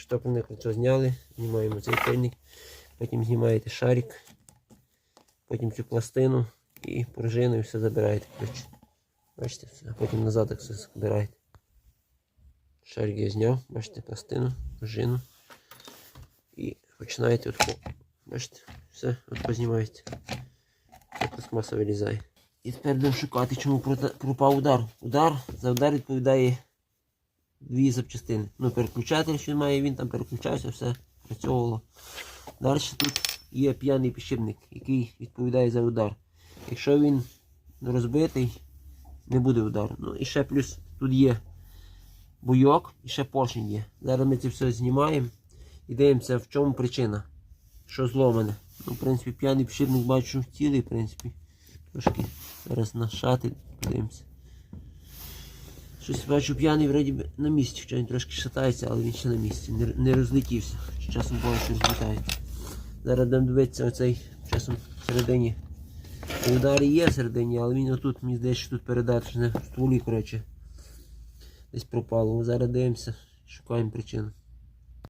Штоплене кольцо зняли, знімаємо цей пильник, потім знімаєте шарик, потім цю пластину і пружину і все забираєте. Бачите, все. Потім назад так все збираєте. Шарик я зняв, бачите, пластину, пружину. І починаєте от, бачите, все, от познімаєте. Це пластмаса вилізає. І тепер будемо шукати, чому пропав удар. Удар за удар відповідає дві запчастини. Ну, переключатель, що має, він там переключався, все працьовувало. Далі тут є п'яний підшипник, який відповідає за удар. Якщо він розбитий, не буде удару. Ну і ще плюс тут є буйок і ще поршень є. Зараз ми це все знімаємо і дивимося, в чому причина. Що зломане. Ну, в принципі, п'яний підшипник бачу цілий, в принципі. Трошки зараз на шатель подивимося. Щось бачу п'яний вроді на місці, хоча він трошки шатається, але він ще на місці. Не, не розлетівся. Часом буває щось злітається. Зараз будемо дивитися оцей часом всередині. Удар є всередині, але він отут, мені здається, що тут передаточне в стволі, коротше. Десь пропало. Зараз дивимося, шукаємо причину.